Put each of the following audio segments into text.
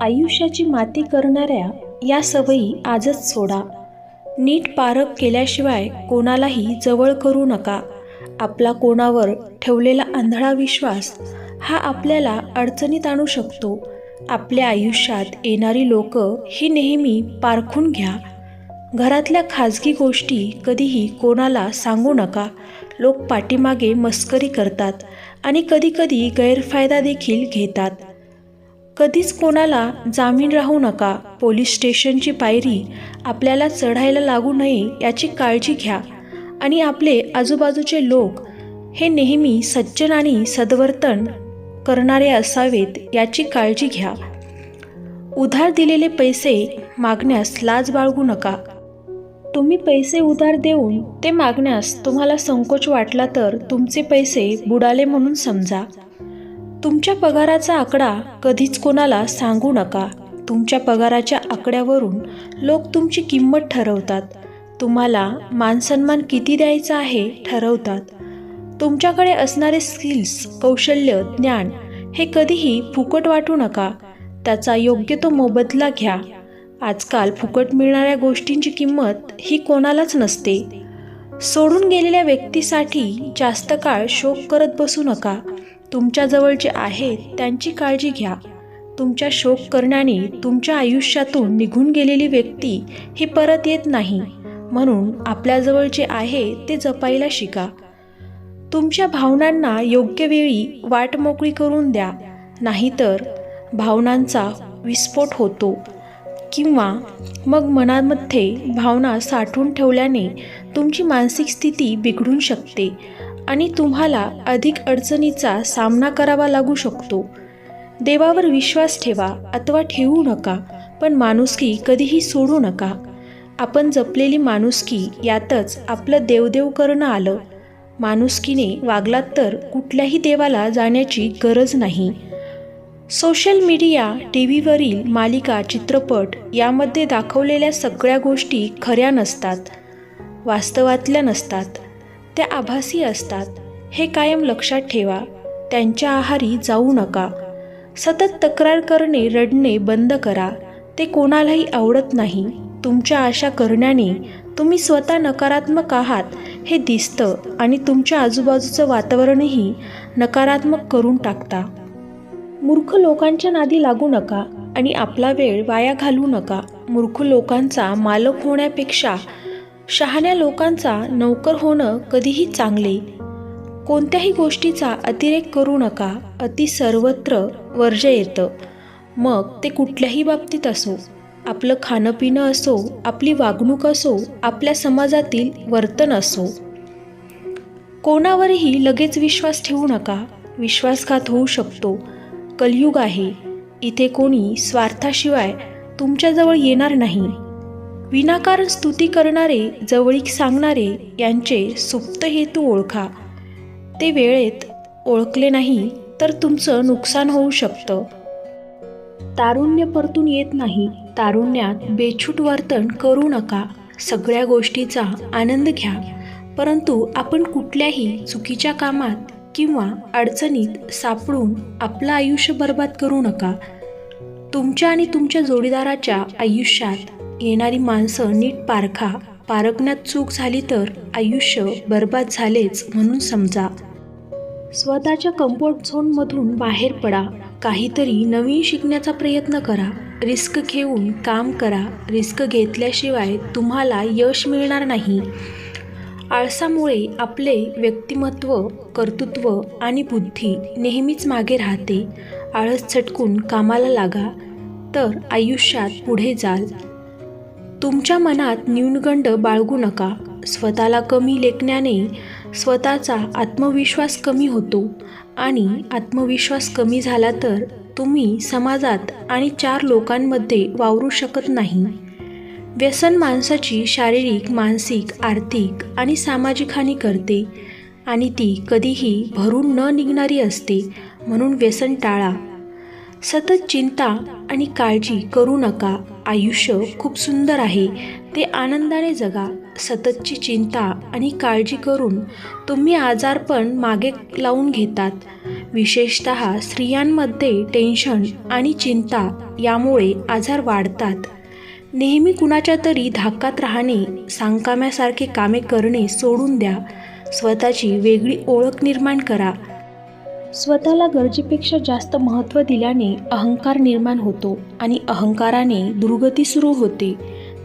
आयुष्याची माती करणाऱ्या या सवयी आजच सोडा. नीट पारख केल्याशिवाय कोणालाही जवळ करू नका. आपला कोणावर ठेवलेला आंधळा विश्वास हा आपल्याला अडचणीत आणू शकतो. आपल्या आयुष्यात येणारी लोक ही नेहमी पारखून घ्या. घरातल्या खाजगी गोष्टी कधीही कोणाला सांगू नका. लोक पाठीमागे मस्करी करतात आणि कधीकधी गैरफायदा देखील घेतात. कधीच कोणाला जामीन राहू नका. पोलीस स्टेशनची पायरी आपल्याला चढायला लागू नये याची काळजी घ्या. आणि आपले आजूबाजूचे लोक हे नेहमी सज्जन आणि सद्वर्तन करणारे असावेत याची काळजी घ्या. उधार दिलेले पैसे मागण्यास लाज बाळगू नका. तुम्ही पैसे उधार देऊन ते मागण्यास तुम्हाला संकोच वाटला तर तुमचे पैसे बुडाले म्हणून समजा. तुमच्या पगाराचा आकडा कधीच कोणाला सांगू नका. तुमच्या पगाराच्या आकड्यावरून लोक तुमची किंमत ठरवतात. तुम्हाला मानसन्मान किती द्यायचा आहे ठरवतात. तुमच्याकडे असणारे स्किल्स कौशल्य ज्ञान हे कधीही फुकट वाटू नका. त्याचा योग्य तो मोबदला घ्या. आजकाल फुकट मिळणाऱ्या गोष्टींची किंमत ही कोणालाच नसते. सोडून गेलेल्या व्यक्तीसाठी जास्त काळ शोक करत बसू नका. तुमच्याजवळ जे आहेत त्यांची काळजी घ्या. तुमच्या शोक करण्याने तुमच्या आयुष्यातून निघून गेलेली व्यक्ती ही परत येत नाही. म्हणून आपल्याजवळ जे आहे ते जपायला शिका. तुमच्या भावनांना योग्य वेळी वाट मोकळी करून द्या. नाहीतर भावनांचा विस्फोट होतो. किंवा मग मनामध्ये भावना साठवून ठेवल्याने तुमची मानसिक स्थिती बिघडून शकते आणि तुम्हाला अधिक अडचणीचा सामना करावा लागू शकतो. देवावर विश्वास ठेवा अथवा ठेवू नका पण माणुसकी कधीही सोडू नका. आपण जपलेली माणुसकी यातच आपलं देवदेव करणं आलं. माणुसकीने वागलात तर कुठल्याही देवाला जाण्याची गरज नाही. सोशल मीडिया टी व्हीवरील मालिका चित्रपट यामध्ये दाखवलेल्या सगळ्या गोष्टी खऱ्या नसतात वास्तवातल्या नसतात. त्या आभासी असतात. हे कायम लक्षात ठेवा. त्यांच्या आहारी जाऊ नका. सतत तक्रार करणे रडणे बंद करा. ते कोणालाही आवडत नाही. तुमच्या आशा करण्याने तुम्ही स्वतः नकारात्मक आहात हे दिसतं आणि तुमच्या आजूबाजूचं वातावरणही नकारात्मक करून टाकता. मूर्ख लोकांच्या नादी लागू नका आणि आपला वेळ वाया घालू नका. मूर्ख लोकांचा मालक होण्यापेक्षा शहाण्या लोकांचा नौकर होणं कधीही चांगले. कोणत्याही गोष्टीचा अतिरेक करू नका अति सर्वत्र वर्ज येतं. मग ते कुठल्याही बाबतीत असो. आपलं खाणंपिणं असो आपली वागणूक असो आपल्या समाजातील वर्तन असो. कोणावरही लगेच विश्वास ठेवू नका. विश्वासघात होऊ शकतो. कलयुग आहे. इथे कोणी स्वार्थाशिवाय तुमच्याजवळ येणार नाही. विनाकारण स्तुती करणारे जवळीक सांगणारे यांचे सुप्त हेतू ओळखा. ते वेळेत ओळखले नाही तर तुमचं नुकसान होऊ शकतं. तारुण्य परतून येत नाही तारुण्यात बेछूट वर्तन करू नका. सगळ्या गोष्टीचा आनंद घ्या. परंतु आपण कुठल्याही चुकीच्या कामात किंवा अडचणीत सापडून आपलं आयुष्य बर्बाद करू नका. तुमच्या आणि तुमच्या जोडीदाराच्या आयुष्यात येणारी माणसं नीट पारखा. पारखण्यात चूक झाली तर आयुष्य बर्बाद झालेच म्हणून समजा. स्वतःच्या कम्फर्ट झोनमधून बाहेर पडा. काहीतरी नवीन शिकण्याचा प्रयत्न करा. रिस्क घेऊन काम करा. रिस्क घेतल्याशिवाय तुम्हाला यश मिळणार नाही. आळसामुळे आपले व्यक्तिमत्व कर्तृत्व आणि बुद्धी नेहमीच मागे राहते. आळस झटकून कामाला लागा तर आयुष्यात पुढे जाल. तुमच्या मनात न्यूनगंड बाळगू नका. स्वतःला कमी लेखण्याने स्वतःचा आत्मविश्वास कमी होतो आणि आत्मविश्वास कमी झाला तर तुम्ही समाजात आणि चार लोकांमध्ये वावरू शकत नाही. व्यसन माणसाची शारीरिक मानसिक आर्थिक आणि सामाजिक हानी करते आणि ती कधीही भरून न निघणारी असते म्हणून व्यसन टाळा. सतत चिंता आणि काळजी करू नका. आयुष्य खूप सुंदर आहे. ते आनंदाने जगा. सततची चिंता आणि काळजी करून तुम्ही आजारपण मागे लावून घेतात. विशेषत स्त्रियांमध्ये टेन्शन आणि चिंता यामुळे आजार वाढतात. नेहमी कुणाच्या तरी धाकात राहणे सांगकाम्यासारखे कामे करणे सोडून द्या. स्वतःची वेगळी ओळख निर्माण करा. स्वतःला गरजेपेक्षा जास्त महत्त्व दिल्याने अहंकार निर्माण होतो आणि अहंकाराने दुर्गती सुरू होते.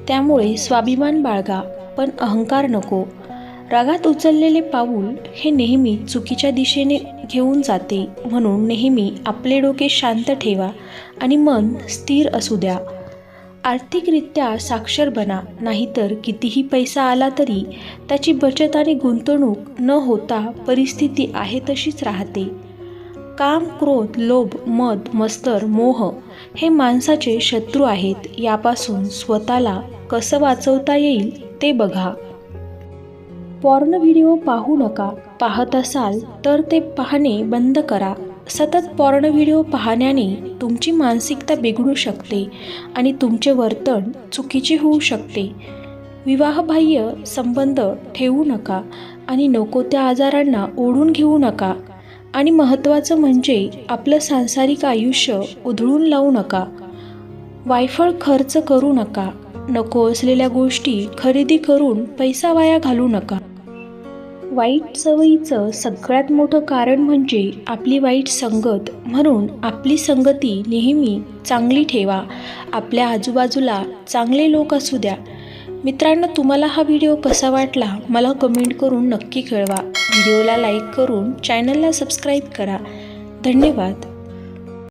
त्यामुळे स्वाभिमान बाळगा पण अहंकार नको. रागात उचललेले पाऊल हे नेहमी चुकीच्या दिशेने घेऊन जाते म्हणून नेहमी आपले डोके शांत ठेवा आणि मन स्थिर असू द्या. आर्थिकरित्या साक्षर बना नाहीतर कितीही पैसा आला तरी त्याची बचत आणि गुंतवणूक न होता परिस्थिती आहे तशीच राहते. काम क्रोध लोभ मद मस्तर मोह हे माणसाचे शत्रू आहेत यापासून स्वतःला कसं वाचवता येईल ते बघा. पॉर्न व्हिडिओ पाहू नका पाहत असाल तर ते पाहणे बंद करा. सतत पॉर्न व्हिडिओ पाहण्याने तुमची मानसिकता बिघडू शकते आणि तुमचे वर्तन चुकीचे होऊ शकते. विवाहबाह्य संबंध ठेवू नका आणि नको त्या आजारांना ओढून घेऊ नका. आणि महत्त्वाचं म्हणजे आपलं सांसारिक आयुष्य उधळून लावू नका. वायफळ खर्च करू नका. नको असलेल्या गोष्टी खरेदी करून पैसा वाया घालू नका. वाईट सवयीचं सगळ्यात मोठं कारण म्हणजे आपली वाईट संगत म्हणून आपली संगती नेहमी चांगली ठेवा. आपल्या आजूबाजूला चांगले लोक असू द्या. मित्रांनो तुम्हाला हा व्हिडिओ कसा वाटला मला कमेंट करून नक्की कळवा. व्हिडिओला लाईक करून चॅनलला सबस्क्राईब करा. धन्यवाद.